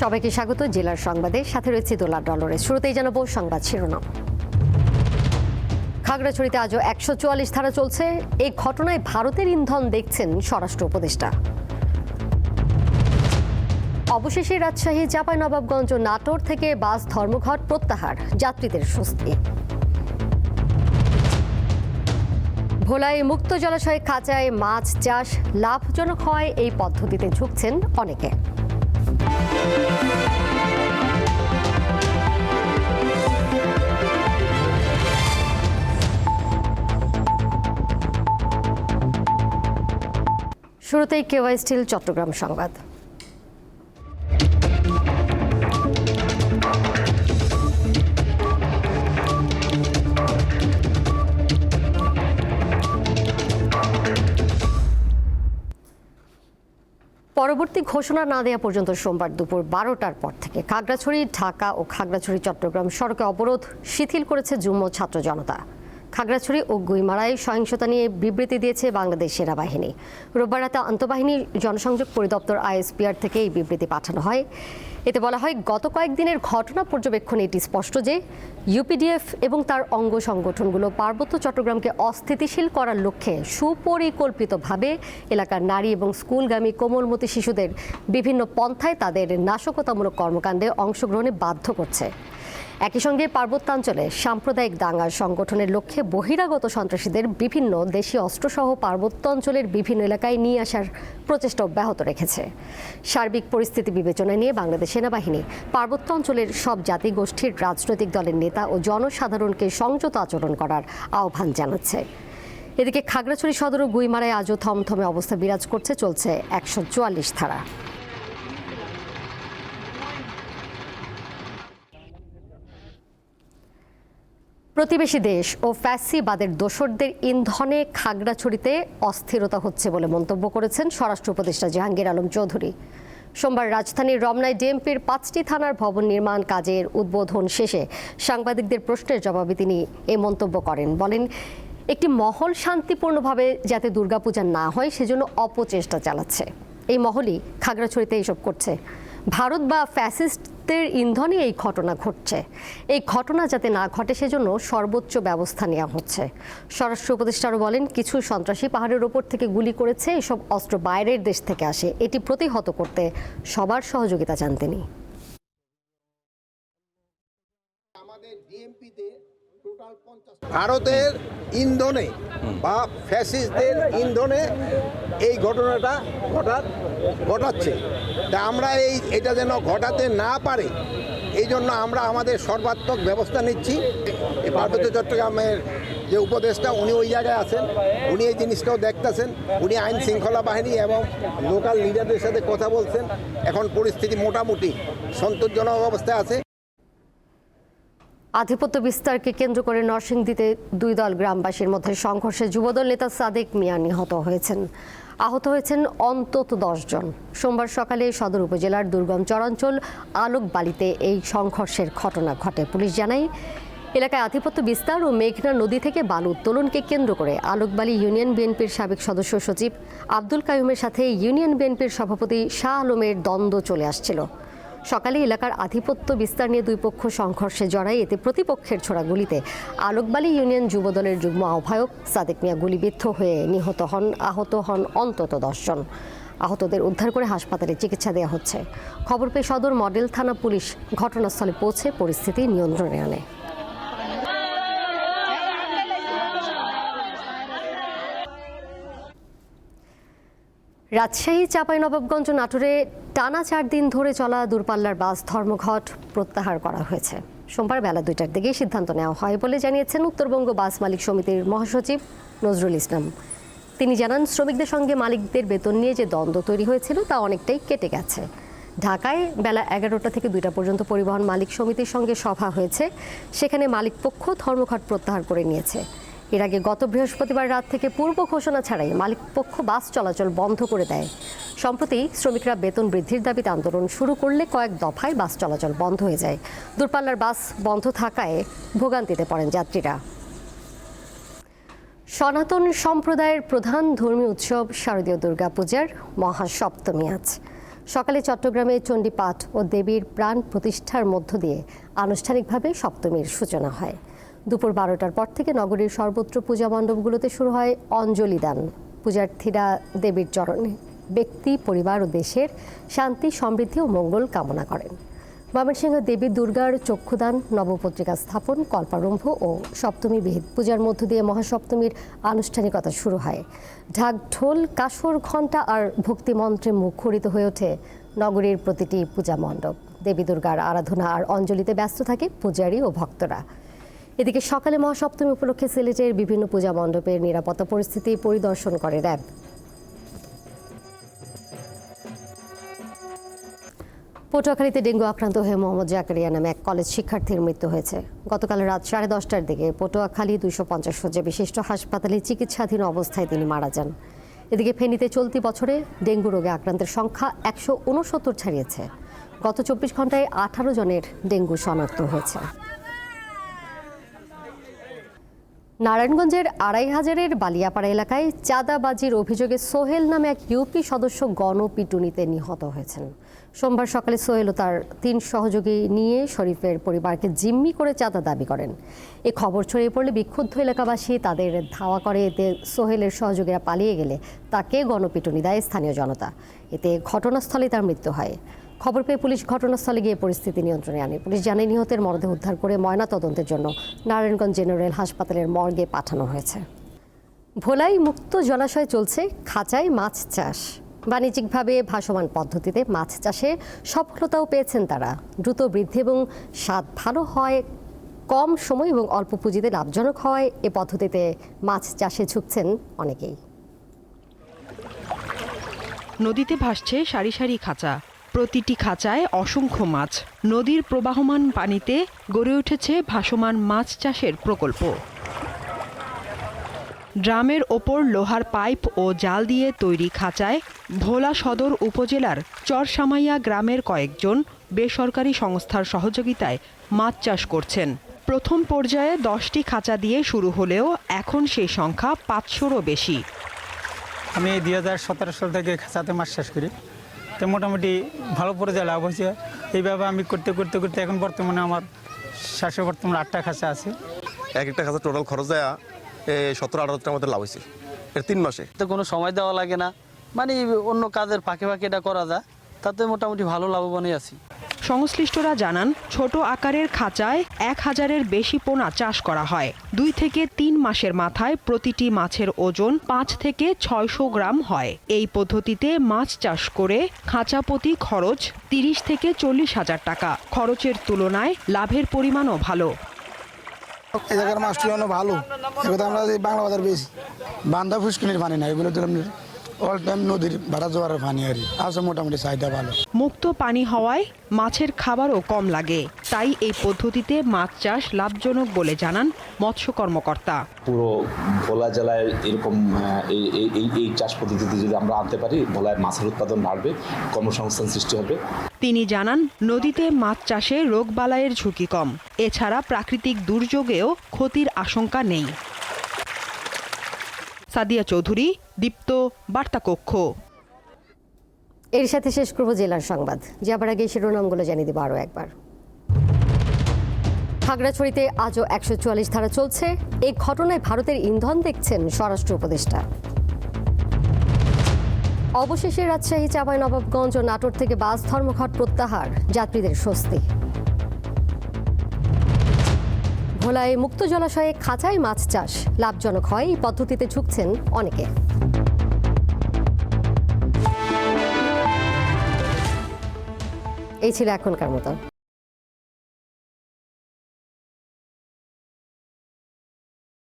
সবাইকে স্বাগত জেলার সংবাদে। সাথে রয়েছে দোলার ডলরে শুরুতেই জানাব সংবাদ শিরোনাম। খাগড়াছড়িতে আজও একশো চুয়াল্লিশ ধারা চলছে। এই ঘটনায় ভারতের ইন্ধন দেখছেন স্বরাষ্ট্র উপদেষ্টা। অবশেষে রাজশাহী চাঁপাইনবাবগঞ্জ ও নাটোর থেকে বাস, ধর্মঘট প্রত্যাহার। যাত্রীদের স্বস্তি। ভোলায় মুক্ত জলাশয়ে খাঁচায় মাছ চাষ। লাভজনক হওয়ায় এই পদ্ধতিতে ঝুঁকছেন অনেকে। শুরুতেই কেওয়াই স্টিল চট্টগ্রাম সংবাদ। পরবর্তী ঘোষণা না দেওয়া পর্যন্ত সোমবার দুপুর বারোটার পর থেকে খাগড়াছড়ি, ঢাকা ও খাগড়াছড়ি, চট্টগ্রাম সড়কে অবরোধ শিথিল করেছে যুগ্ম ছাত্র জনতা। খাগড়াছড়ি ও গুইমারায় সহিংসতা নিয়ে বিবৃতি দিয়েছে বাংলাদেশ সেনাবাহিনী। রোববার রাতে আন্তঃবাহিনী জনসংযোগ পরিদপ্তর আইএসপিআর থেকে এই বিবৃতি পাঠানো হয়। এতে বলা হয়, গত কয়েকদিনের ঘটনা পর্যবেক্ষণে এটি স্পষ্ট যে, ইউপিডিএফ এবং তার অঙ্গ সংগঠনগুলো পার্বত্য চট্টগ্রামকে অস্থিতিশীল করার লক্ষ্যে সুপরিকল্পিতভাবে এলাকার নারী এবং স্কুলগামী কোমলমতি শিশুদের বিভিন্ন পন্থায় তাদের নাশকতামূলক কর্মকাণ্ডে অংশগ্রহণে বাধ্য করছে। একই সঙ্গে পার্বত্যাঞ্চলে সাম্প্রদায়িক দাঙ্গার সংগঠনের লক্ষ্যে বহিরাগত সন্ত্রাসীদের বিভিন্ন দেশি অস্ত্রসহ পার্বত্য অঞ্চলের বিভিন্ন এলাকায় নিয়ে আসার প্রচেষ্টা অব্যাহত রেখেছে। সার্বিক পরিস্থিতি বিবেচনায় নিয়ে বাংলাদেশ সেনাবাহিনী পার্বত্য অঞ্চলের সব জাতিগোষ্ঠীর রাজনৈতিক দলের নেতা ও জনসাধারণকে সংযত আচরণ করার আহ্বান জানাচ্ছে। এদিকে খাগড়াছড়ি সদর ও গুইমারায় আজও থমথমে অবস্থা বিরাজ করছে, চলছে একশো চুয়াল্লিশ ধারা। প্রতিবেশী দেশ ও ফ্যাসিবাদের দোসরদের ইন্ধনে খাগড়াছড়িতে অস্থিরতা হচ্ছে বলে মন্তব্য করেছেন স্বরাষ্ট্র উপদেষ্টা জাহাঙ্গীর আলম চৌধুরী। সোমবার রাজধানীর রমনায় ডিএমপির পাঁচটি থানার ভবন নির্মাণ কাজের উদ্বোধন শেষে সাংবাদিকদের প্রশ্নের জবাবে তিনি এই মন্তব্য করেন। বলেন, একটি মহল শান্তিপূর্ণভাবে যাতে দুর্গাপূজা না হয়, সেজন্য অপচেষ্টা চালাচ্ছে। এই মহলই খাগড়াছড়িতে এইসব করছে। ভারত বা ফ্যাসিস্টদের ইন্ধনে এই ঘটনা ঘটছে। এই ঘটনা যাতে না ঘটে সেজন্য সর্বোচ্চ ব্যবস্থা নেওয়া হচ্ছে। স্বরাষ্ট্র উপদেষ্টারও বলেন, কিছু সন্ত্রাসী পাহাড়ের ওপর থেকে গুলি করেছে, এসব অস্ত্র বাইরের দেশ থেকে আসে। এটি প্রতিহত করতে সবার সহযোগিতা চান তিনি। ভারতের ইন্ধনে বা ফ্যাসিস্টদের ইন্ধনে এই ঘটনাটা ঘটার ঘটাচ্ছে। তা আমরা এই, এটা যেন ঘটাতে না পারে, এই জন্য আমরা আমাদের সর্বাত্মক ব্যবস্থা নিচ্ছি। এই পার্বত্য চট্টগ্রামের যে উপদেষ্টা, উনি ওই জায়গায় আছেন। উনি এই জিনিসটাও দেখতেছেন। উনি আইন শৃঙ্খলা বাহিনী এবং লোকাল লিডারদের সাথে কথা বলছেন। এখন পরিস্থিতি মোটামুটি সন্তোষজনক অবস্থায় আছে। আধিপত্য বিস্তারকে কেন্দ্র করে নরসিংদীতে দুই দল গ্রামবাসীর মধ্যে সংঘর্ষে যুবদল নেতা সাদেক মিয়া নিহত হয়েছেন। আহত হয়েছেন অন্তত জন সোমবার সকালে সদর উপজেলার দুর্গম চরাঞ্চল আলোকবালিতে এই সংঘর্ষের ঘটনা ঘটে। পুলিশ জানায়, এলাকায় আধিপত্য বিস্তার ও মেঘনা নদী থেকে বালু উত্তোলনকে কেন্দ্র করে আলোকবালি ইউনিয়ন বিএনপির সাবেক সদস্য সচিব আব্দুল কায়ুমের সাথে ইউনিয়ন বিএনপির সভাপতি শাহ আলমের দ্বন্দ্ব চলে আসছিল। সকালে এলাকার আধিপত্য বিস্তার নিয়ে দুই পক্ষ সংঘর্ষে জড়ায় এতে প্রতিপক্ষের ছোড়া গুলিতে আলোকবালি ইউনিয়ন যুবদলের যুগ্ম আহ্বায়ক সাদেক মিয়া গুলিবিদ্ধ হয়ে নিহত হন, আহত হন অন্তত দশজন। আহতদের উদ্ধার করে হাসপাতালে চিকিৎসা দেওয়া হচ্ছে। খবর পেয়ে সদর মডেল থানা পুলিশ ঘটনাস্থলে পৌঁছে পরিস্থিতি নিয়ন্ত্রণে আনে। রাজশাহী চাঁপাইনবাবগঞ্জ নাটোরে টানা চার দিন ধরে চলা দূরপাল্লার বাস ধর্মঘট প্রত্যাহার করা হয়েছে। সোমবার বেলা দুইটার দিকেই সিদ্ধান্ত নেওয়া হয় বলে জানিয়েছেন উত্তরবঙ্গ বাস মালিক সমিতির মহাসচিব নজরুল ইসলাম। তিনি জানান, শ্রমিকদের সঙ্গে মালিকদের বেতন নিয়ে যে দ্বন্দ্ব তৈরি হয়েছিল তা অনেকটাই কেটে গেছে। ঢাকায় বেলা এগারোটা থেকে দুইটা পর্যন্ত পরিবহন মালিক সমিতির সঙ্গে সভা হয়েছে। সেখানে মালিক পক্ষ ধর্মঘট প্রত্যাহার করে নিয়েছে। এর আগে গত বৃহস্পতিবার রাত থেকে পূর্ব ঘোষণা ছাড়াই মালিকপক্ষ বাস চলাচল বন্ধ করে দেয়। সম্প্রতি শ্রমিকরা বেতন বৃদ্ধির দাবিতে আন্দোলন শুরু করলে কয়েক দফায় বাস চলাচল বন্ধ হয়ে যায়। দূরপাল্লার বাস বন্ধ থাকায় ভোগান্তিতে পড়েন যাত্রীরা। সনাতন সম্প্রদায়ের প্রধান ধর্মীয় উৎসব শারদীয় দুর্গাপূজার মহাসপ্তমী আজ। সকালে চট্টগ্রামে চণ্ডীপাঠ ও দেবীর প্রাণ প্রতিষ্ঠার মধ্য দিয়ে আনুষ্ঠানিকভাবে সপ্তমীর সূচনা হয়। দুপুর বারোটার পর থেকে নগরীর সর্বত্র পূজা মণ্ডপগুলোতে শুরু হয় অঞ্জলি দান। পূজার্থীরা দেবীর চরণে ব্যক্তি, পরিবার ও দেশের শান্তি, সমৃদ্ধি ও মঙ্গল কামনা করেন। ময়মনসিংহ দেবী দুর্গার চক্ষুদান, নবপত্রিকা স্থাপন, কল্পারম্ভ ও সপ্তমী বিহিত পূজার মধ্য দিয়ে মহাসপ্তমীর আনুষ্ঠানিকতা শুরু হয়। ঢাক, ঢোল কাসর ঘণ্টা আর ভক্তিমন্ত্রে মুখরিত হয়ে ওঠে নগরীর প্রতিটি পূজা মণ্ডপ। দেবী দুর্গার আরাধনা আর অঞ্জলিতে ব্যস্ত থাকে পূজারী ও ভক্তরা। এদিকে সকালে মহাসপ্তমী উপলক্ষে সিলেটের বিভিন্ন পূজা মণ্ডপের নিরাপত্তা পরিস্থিতি পরিদর্শন করে র্যাব। পটুয়াখালীতে ডেঙ্গু আক্রান্ত হয়ে মোহাম্মদ জাকারিয়া নামে এক কলেজ শিক্ষার্থীর মৃত্যু হয়েছে। গতকাল রাত সাড়ে দশটার দিকে পটুয়াখালী দুইশো পঞ্চাশ শয্যা বিশিষ্ট হাসপাতালে চিকিৎসাধীন অবস্থায় তিনি মারা যান। এদিকে ফেনীতে চলতি বছরে ডেঙ্গু রোগে আক্রান্তের সংখ্যা একশো উনসত্তর ছাড়িয়েছে। গত চব্বিশ ঘন্টায় আঠারো জনের ডেঙ্গু শনাক্ত হয়েছে। নারায়ণগঞ্জের আড়াই হাজারের বালিয়াপাড়া এলাকায় চাঁদাবাজির অভিযোগে সোহেল নামে এক ইউপি সদস্য গণপিটুনিতে নিহত হয়েছেন। সোমবার সকালে সোহেল ও তার তিন সহযোগী নিয়ে শরীফের পরিবারকে জিম্মি করে চাঁদা দাবি করেন। এ খবর ছড়িয়ে পড়লে বিক্ষুব্ধ এলাকাবাসী তাদের ধাওয়া করে। এতে সোহেলের সহযোগীরা পালিয়ে গেলে তাকে গণপিটুনি দেয় স্থানীয় জনতা। এতে ঘটনাস্থলে তার মৃত্যু হয়। খবর পেয়ে পুলিশ ঘটনাস্থলে গিয়ে পরিস্থিতি নিয়ন্ত্রণে আনে। পুলিশ জানায়, নিহতের মরদেহ উদ্ধার করে ময়না তদন্তের জন্য নারায়ণগঞ্জ জেনারেল হাসপাতালের মর্গে পাঠানো হয়েছে। ভোলাই মুক্ত জলাশয়ে চলছে, খাঁচায় মাছ চাষ। বাণিজ্যিকভাবে ভাসমান পদ্ধতিতে মাছ চাষে সফলতাও পেয়েছেন তারা। দ্রুত বৃদ্ধি এবং স্বাদ ভালো হয়, কম সময় এবং অল্প পুঁজিতে লাভজনক হয়, এ পদ্ধতিতে মাছ চাষে ঝুঁকছেন অনেকেই। নদীতে ভাসছে সারি সারি খাঁচা। প্রতিটি খাঁচায় অসংখ্য মাছ। নদীর প্রবাহমান পানিতে গড়ে উঠেছে ভাসমান মাছ চাষের প্রকল্প। ড্রামের ওপর লোহার পাইপ ও জাল দিয়ে তৈরি খাঁচায় ভোলা সদর উপজেলার চরসামাইয়া গ্রামের কয়েকজন বেসরকারি সংস্থার সহযোগিতায় মাছ চাষ করছেন। প্রথম পর্যায়ে দশটি খাঁচা দিয়ে শুরু হলেও এখন সেই সংখ্যা পাঁচশোরও বেশি। আমি দুই হাজার সতেরো সাল থেকে খাঁচাতে মাছ চাষ করি। তো মোটামুটি ভালো পর্যায়ে লাভ হয়েছে। এইভাবে আমি করতে করতে করতে এখন বর্তমানে আমার শ্বাসে বর্তমানে আটটা খাঁচা আছে। এক একটা খাঁচা টোটাল খরচ দেয়া সতেরো আঠারো টাকার মধ্যে লাভ হয়েছে। এর তিন মাসে। তো কোনো সময় দেওয়া লাগে না। মানে অন্য কাজের ফাঁকে ফাঁকে এটা করা যায়। তাতে মোটামুটি ভালো লাভবানই আছি। সংশ্লিষ্টরা জানান, ছোট আকারের খাঁচায় এক হাজারের বেশি পোনা চাষ করা হয়। দুই থেকে তিন মাসের মাথায় প্রতিটি মাছের ওজন পাঁচ থেকে ছয়শো গ্রাম হয়। এই পদ্ধতিতে মাছ চাষ করে খাঁচা প্রতি খরচ তিরিশ থেকে চল্লিশ হাজার টাকা। খরচের তুলনায় লাভের পরিমাণও ভালো। জায়গার মাছটি ভালো। এগুলো আমরা বাংলা বাজার বেশি। বান্ধা ফুসকুনির পানি না এগুলো অল টাইম নদীর ভাড়া জোয়ারের পানি আর আছে মোটামুটি চাহিদা ভালো। মুক্ত পানি হওয়ায় মাছের খাবারও কম লাগে। তাই এই পদ্ধতিতে মাছ চাষ লাভজনক বলে জানান মৎস্য কর্মকর্তা। পুরো ভোলা জেলায় এরকম এই এই- এই এই চাষ পদ্ধতিতে যদি আমরা আনতে পারি ভোলায় মাছের উৎপাদন বাড়বে কর্মসংস্থান সৃষ্টি হবে। তিনি জানান নদীতে মাছ চাষে রোগবালাইয়ের ঝুঁকি কম। এছাড়া প্রাকৃতিক দুর্যোগেও ক্ষতির আশঙ্কা নেই। সাদিয়া চৌধুরী দীপ্ত বার্তা কক্ষ এর সাথে শেষ করব জেলার সংবাদ। যাবার আগে শিরোনামগুলো জানিয়ে দেবো আরও একবার। খাগড়াছড়িতে আজও একশো চুয়াল্লিশ ধারা চলছে। এই ঘটনায় ভারতের ইন্ধন দেখছেন স্বরাষ্ট্র উপদেষ্টা। অবশেষে রাজশাহী, চাঁপাই, নবাবগঞ্জ ও নাটোর থেকে বাস, ধর্মঘট প্রত্যাহার, যাত্রীদের স্বস্তি। ভোলায় মুক্ত জলাশয়ে খাঁচায় মাছ চাষ। লাভজনক হয় এই পদ্ধতিতে ঝুঁকছেন অনেকে। এই ছিল এখনকার মতো।